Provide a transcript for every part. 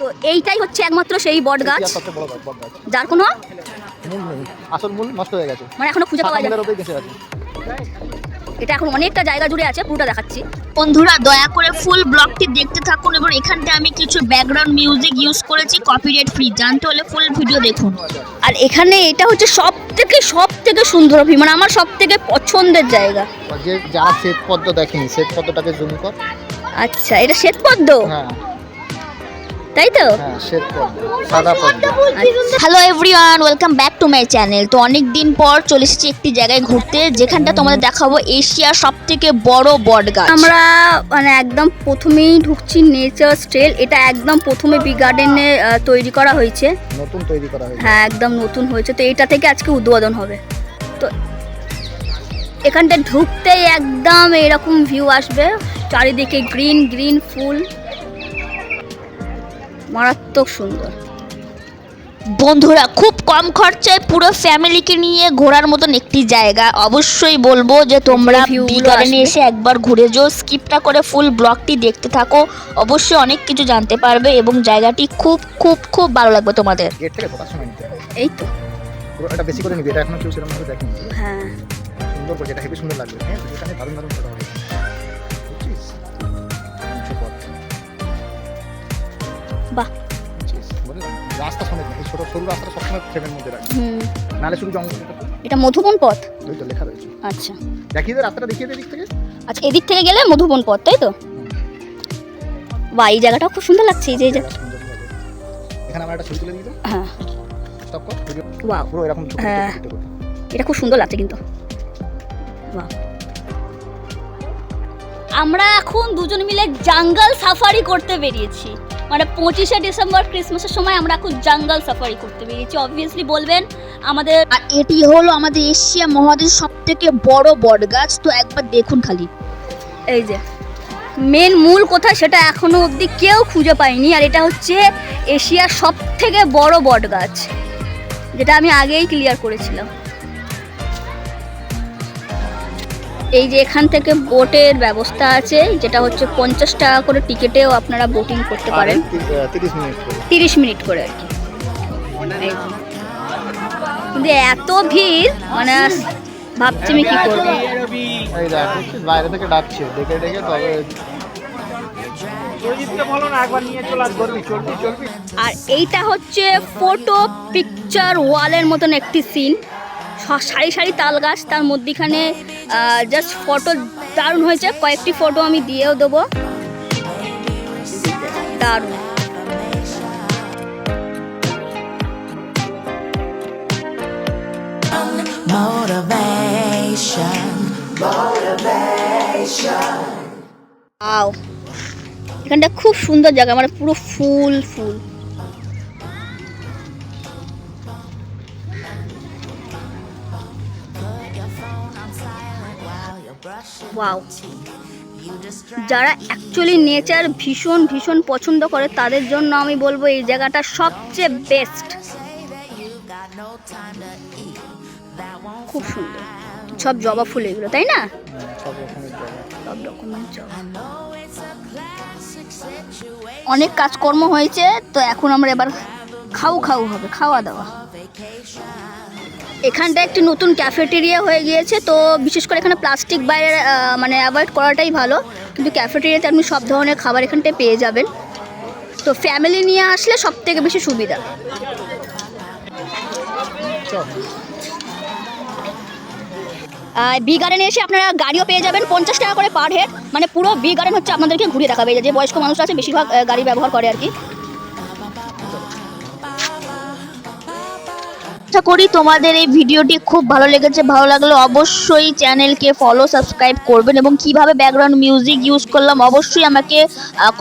তো এইটাই হচ্ছে একমাত্র সেই বট গাছ। যার কোনো মূল নেই। আসল মূল নষ্ট হয়ে গেছে। মানে এখনও খুঁজে পাওয়া যায় এটা এখন অনেকটা জায়গা জুড়ে আছে পুরোটা দেখাচ্ছি। বন্ধুরা দয়া করে ফুল ব্লগটি দেখতে থাকুন এবং এখানটা আমি কিছু ব্যাকগ্রাউন্ড মিউজিক ইউজ করেছি কপিরাইট ফ্রি জানতে হলে ফুল ভিডিও দেখুন। আর এখানে এটা হচ্ছে সব থেকে সব থেকে সুন্দর ভিউ মানে আমার সব থেকে পছন্দের জায়গা। যে যারা শ্বেত পদ্ম দেখেনি শ্বেত পদ্মটাকে জুম কর। আচ্ছা এটা শ্বেত পদ্ম হ্যাঁ। তাই তো? হ্যাঁ hello everyone welcome back to my channel তো অনেক দিন পর চলে এসেছি একটি জায়গায় ঘুরতে যেখানটা তোমাদের দেখাবো এশিয়ার সব থেকে বড় বট গাছ আমরা মানে একদম প্রথমেই ঢুকছি নেচার স্টেল এটা একদম প্রথমে বি গার্ডেনে তৈরি করা হয়েছে। নতুন তৈরি করা হয়েছে। হ্যাঁ একদম নতুন হয়েছে। তো এটা থেকে আজকে উদ্বোধন হবে। তো এখানটা ঢুকতেই একদম এরকম ভিউ আসবে। চারিদিকে গ্রিন গ্রিন ফুল। মারাত্মক সুন্দর। বন্ধুরা খুব কম খরচায় পুরো ফ্যামিলিকে নিয়ে ঘোরার মতন একটি জায়গা। অবশ্যই বলব যে তোমরা গার্ডেনে এসে একবার ঘুরে যাও। স্কিপটা করে ফুল ব্লগটি দেখতে থাকো। অবশ্যই অনেক কিছু জানতে পারবে এবং জায়গাটি খুব খুব খুব ভালো লাগবে তোমাদের। এই তো। এটা বেশি করে নিবি এটা এখনও কেউ সেরকম ভাবে দেখেনি। হ্যাঁ। সুন্দর করে এটা হেবি সুন্দর লাগবে। হ্যাঁ এখানে দারুণ দারুণ ফটো হবে। বাহ। রাস্তা সমেত এই ছোট সরু রাস্তাটা সবসময় মধ্যে রাখবে হুম। নাহলে শুধু জঙ্গল এটা মধুবন পথ? লেখা রয়েছে। আচ্ছা। দেখিয়ে দে রাস্তাটা দেখিয়ে দে দিক থেকে। আচ্ছা এদিক থেকে গেলে মধুবন পথ তাই তো? বা এই জায়গাটা খুব সুন্দর লাগছে এই যে। এখানে আমরা একটা ছবি তুলে দিই তো? হ্যাঁ। স্টপ কর। পুরো এরকম হ্যাঁ। এটা খুব সুন্দর লাগছে কিন্তু। বাহ। আমরা এখন দুজন মিলে জাঙ্গল সাফারি করতে বেরিয়েছি। মানে পঁচিশে ডিসেম্বর ক্রিসমাসের সময় আমরা খুব জঙ্গল সাফারি করতে বেরিয়েছি। অবভিয়াসলি বলবেন আমাদের আর এটি হলো আমাদের এশিয়া মহাদেশ সব থেকে বড় বট গাছ তো একবার দেখুন খালি। এই যে মেন মূল কোথায় সেটা এখনও অবধি কেউ খুঁজে পায়নি আর এটা হচ্ছে এশিয়ার সব থেকে বড় বট গাছ যেটা আমি আগেই ক্লিয়ার করেছিলাম। এই যে এখান থেকে বোটের ব্যবস্থা আছে যেটা হচ্ছে পঞ্চাশ টাকা করে টিকিটেও আপনারা বোটিং করতে পারেন। তিরিশ মিনিট করে। আর কি। যে। কিন্তু এত ভিড় মানে ভাবছি আমি কি করব। দেখ? বাইরে থেকে ডাকছে ডেকে ডেকে তবে আর এইটা হচ্ছে ফটো পিকচার ওয়ালের মতন একটি সিন সারি সারি তাল গাছ তার মধ্যিখানে জাস্ট ফটো দারুণ হয়েছে। কয়েকটি ফটো আমি দিয়েও দেবো। দারুণ। Motivation. এখানটা খুব সুন্দর জায়গা মানে পুরো ফুল ফুল। ওয়াও যারা অ্যাকচুয়ালি নেচার ভীষণ ভীষণ পছন্দ করে, তাদের জন্য আমি বলব এই জায়গাটা সবচেয়ে বেস্ট খুব সুন্দর। সব জবা ফুল এগুলো, তাই না? অনেক কাজকর্ম হয়েছে, তো এখন আমরা এবার খাও খাও হবে, খাওয়া দাওয়া। এখানটা একটি নতুন ক্যাফেটেরিয়া হয়ে গিয়েছে, তো বিশেষ করে এখানে প্লাস্টিক বাইরে মানে অ্যাভয়েড করাটাই ভালো। কিন্তু ক্যাফেটেরিয়াতে আপনি সব ধরনের খাবার এখানটায় পেয়ে যাবেন। তো ফ্যামিলি নিয়ে আসলে সব থেকে বেশি সুবিধা। বি গার্ডেনে এসে আপনারা গাড়িও পেয়ে যাবেন, পঞ্চাশ টাকা করে পার হেড মানে পুরো বি গার্ডেন হচ্ছে আপনাদেরকে ঘুরিয়ে দেখাবে। যে বয়স্ক মানুষ আছে, বেশিরভাগ গাড়ি ব্যবহার করে আর কি। আশা করি তোমাদের এই ভিডিওটি খুব ভালো লেগেছে, ভালো লাগলে অবশ্যই চ্যানেলকে ফলো সাবস্ক্রাইব করবেন এবং কীভাবে ব্যাকগ্রাউন্ড মিউজিক ইউজ করলাম অবশ্যই আমাকে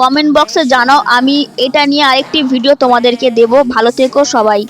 কমেন্ট বক্সে জানাও। আমি এটা নিয়ে আরেকটি ভিডিও তোমাদেরকে দেব। ভালো থেকো সবাই।